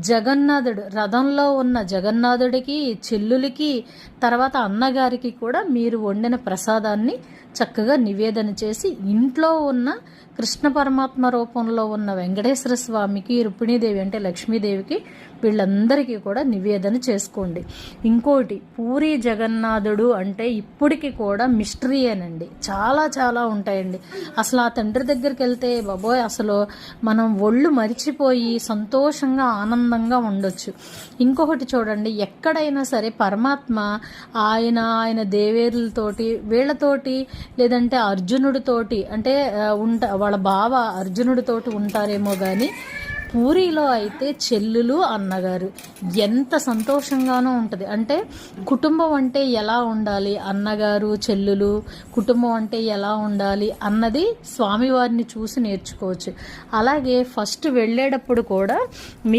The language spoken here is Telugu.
జగన్నాథుడు రథంలో ఉన్న జగన్నాథుడికి చెల్లులకి తర్వాత అన్నగారికి కూడా మీరు వండిన ప్రసాదాన్ని చక్కగా నివేదన చేసి ఇంట్లో ఉన్న కృష్ణ పరమాత్మ రూపంలో ఉన్న వెంకటేశ్వర స్వామికి రుక్మిణీదేవి అంటే లక్ష్మీదేవికి వీళ్ళందరికీ కూడా నివేదన చేసుకోండి. ఇంకోటి పూరి జగన్నాథుడు అంటే ఇప్పటికి కూడా మిస్టరీయేనండి చాలా చాలా ఉంటాయండి. అసలు ఆ తండ్రి దగ్గరికి వెళ్తే బాబోయ్ అసలు మనం ఒళ్ళు మరిచిపోయి సంతోషంగా ఆనందంగా ఉండొచ్చు. ఇంకొకటి చూడండి ఎక్కడైనా సరే పరమాత్మ ఆయన ఆయన దేవేరులతోటి వీళ్ళతోటి లేదంటే అర్జునుడితోటి అంటే ఉంట వాళ్ళ బావ అర్జునుడితోటి ఉంటారేమో కానీ పూరిలో అయితే చెల్లులు అన్నగారు ఎంత సంతోషంగానూ ఉంటుంది. అంటే కుటుంబం అంటే ఎలా ఉండాలి? అన్నగారు చెల్లులు కుటుంబం అంటే ఎలా ఉండాలి? అన్నది స్వామివారిని చూసి నేర్చుకోవచ్చు. అలాగే ఫస్ట్ వెళ్ళేటప్పుడు కూడా మీ